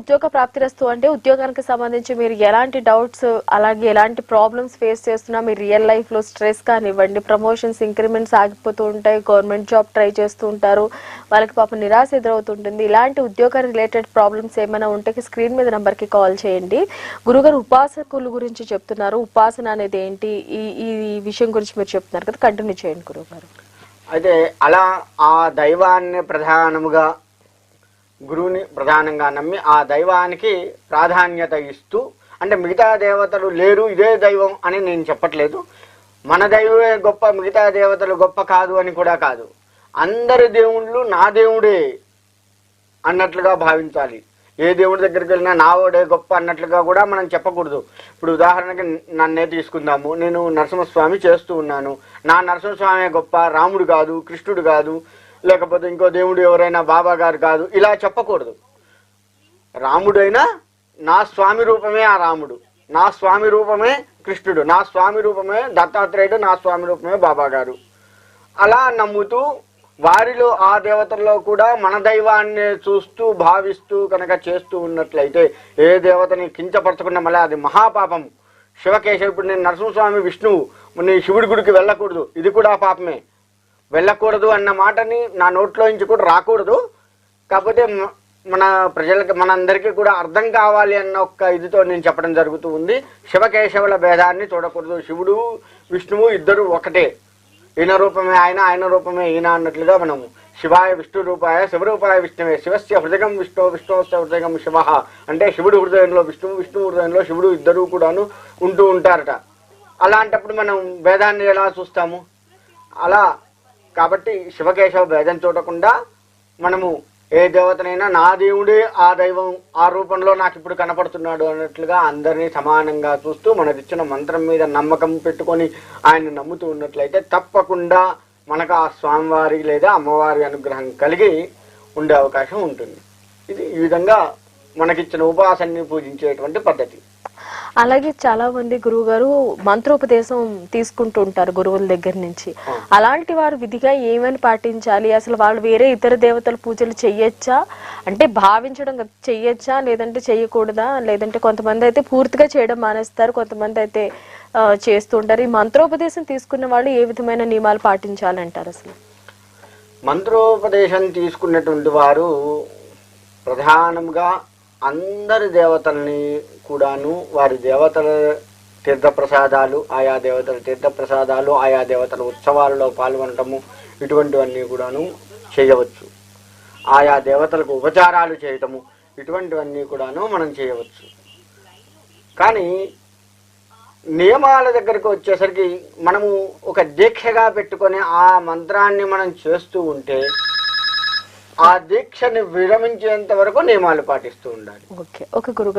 ఉద్యోగ ప్రాప్తిరస్తు అంటే ఉద్యోగానికి సంబంధించి మీరు ఎలాంటి డౌట్స్ అలాగే ఎలాంటి ప్రాబ్లమ్స్ ఫేస్ చేస్తున్నా మీ రియల్ లైఫ్లో స్ట్రెస్ కానివ్వండి ప్రమోషన్స్ ఇంక్రిమెంట్స్ ఆగిపోతూ ఉంటాయి గవర్నమెంట్ జాబ్ ట్రై చేస్తూ ఉంటారు వాళ్ళకి పాపం నిరాశ ఎదురవుతుంటుంది. ఇలాంటి ఉద్యోగ రిలేటెడ్ ప్రాబ్లమ్స్ ఏమైనా ఉంటే స్క్రీన్ మీద నంబర్కి కాల్ చేయండి. గురుగారు ఉపాసకుల గురించి చెప్తున్నారు. ఉపాసన అనేది ఏంటి? ఈ ఈ విషయం గురించి మీరు చెప్తున్నారు కదా కంటిన్యూ చేయండి గురుగారు. అయితే అలా ఆ దైవాన్ని ప్రధానముగా గురువుని ప్రధానంగా నమ్మి ఆ దైవానికి ప్రాధాన్యత ఇస్తూ అంటే మిగతా దేవతలు లేరు ఇదే దైవం అని నేను చెప్పట్లేదు. మన దైవమే గొప్ప మిగతా దేవతలు గొప్ప కాదు అని కూడా కాదు. అందరి దేవుళ్ళు నా దేవుడే అన్నట్లుగా భావించాలి. ఏ దేవుడి దగ్గరికి వెళ్ళినా నా ఓడే గొప్ప అన్నట్లుగా కూడా మనం చెప్పకూడదు. ఇప్పుడు ఉదాహరణకి నన్నే తీసుకుందాము. నేను నరసింహస్వామి చేస్తూ ఉన్నాను. నా నరసింహస్వామి గొప్ప రాముడు కాదు కృష్ణుడు కాదు. లేకపోతే ఇంకో దేవుడు ఎవరైనా బాబా గారు కాదు ఇలా చెప్పకూడదు. రాముడైనా నా స్వామి రూపమే ఆ రాముడు. నా స్వామి రూపమే కృష్ణుడు. నా స్వామి రూపమే దత్తాత్రేయుడు నా స్వామి రూపమే బాబా గారు. అలా నమ్ముతూ వారిలో ఆ దేవతల్లో కూడా మన దైవాన్ని చూస్తూ భావిస్తూ కనుక చేస్తూ ఉన్నట్లయితే ఏ దేవతని కించపరచకుండా మళ్ళీ అది మహాపాపం. శివకేశవ ఇప్పుడు నేను నరసింహస్వామి విష్ణువు నీ శివుడి గుడికి వెళ్ళకూడదు. ఇది కూడా పాపమే. వెళ్ళకూడదు అన్న మాటని నా నోట్లో నుంచి కూడా రాకూడదు. కాకపోతే మన ప్రజలకి మనందరికీ కూడా అర్థం కావాలి అన్న ఒక ఇదితో నేను చెప్పడం జరుగుతూ ఉంది. శివకేశవుల భేదాన్ని చూడకూడదు. శివుడు విష్ణువు ఇద్దరు ఒకటే. ఈయన రూపమే ఆయన ఆయన రూపమే ఈయన అన్నట్లుగా మనము. శివాయ విష్ణు రూపాయ శివరూపాయ విష్ణువే. శివస్య హృదయం విష్ణు విష్ణువస్య హృదయం శివ. అంటే శివుడు హృదయంలో విష్ణువు విష్ణువు హృదయంలో శివుడు ఇద్దరు కూడాను ఉంటూ ఉంటారట. అలాంటప్పుడు మనం భేదాన్ని ఎలా చూస్తాము? అలా కాబట్టి శివకేశవ భేదం చూడకుండా మనము ఏ దేవతనైనా నా దేవుడే ఆ దైవం ఆ రూపంలో నాకు ఇప్పుడు కనపడుతున్నాడు అన్నట్లుగా అందరినీ సమానంగా చూస్తూ మనకిచ్చిన మంత్రం మీద నమ్మకం పెట్టుకొని ఆయన నమ్ముతూ ఉన్నట్లయితే తప్పకుండా మనకు ఆ స్వామివారి లేదా అమ్మవారి అనుగ్రహం కలిగి ఉండే అవకాశం ఉంటుంది. ఇది ఈ విధంగా మనకిచ్చిన ఉపాసనని పూజించేటువంటి పద్ధతి. అలాగే చాలా మంది గురువు గారు మంత్రోపదేశం తీసుకుంటూ ఉంటారు గురువుల దగ్గర నుంచి. అలాంటి వారు విధిగా ఏమని పాటించాలి? అసలు వాళ్ళు వేరే ఇతర దేవతల పూజలు చెయ్యొచ్చా? అంటే భావించడం చెయ్యొచ్చా? లేదంటే చెయ్యకూడదా? లేదంటే కొంతమంది అయితే పూర్తిగా చేయడం మానేస్తారు కొంతమంది అయితే చేస్తుంటారు. చేస్తూ ఉంటారు ఈ మంత్రోపదేశం తీసుకున్న వాళ్ళు ఏ విధమైన నియమాలు పాటించాలంటారు అసలు? మంత్రోపదేశం తీసుకున్నటువంటి వారు ప్రధానంగా అందరి దేవతల్ని కూడాను వారి దేవతల తీర్థప్రసాదాలు ఆయా దేవతల తీర్థప్రసాదాలు ఆయా దేవతల ఉత్సవాలలో పాల్గొనటము ఇటువంటివన్నీ కూడాను చేయవచ్చు. ఆయా దేవతలకు ఉపచారాలు చేయటము ఇటువంటివన్నీ కూడాను మనం చేయవచ్చు. కానీ నియమాల దగ్గరకు వచ్చేసరికి మనము ఒక దీక్షగా పెట్టుకొని ఆ మంత్రాన్ని మనం చేస్తూ ఉంటే ఆ దీక్షని విరమించేంత వరకు నియమాలు పాటిస్తూ ఉండాలి. ఓకే ఒక గురువు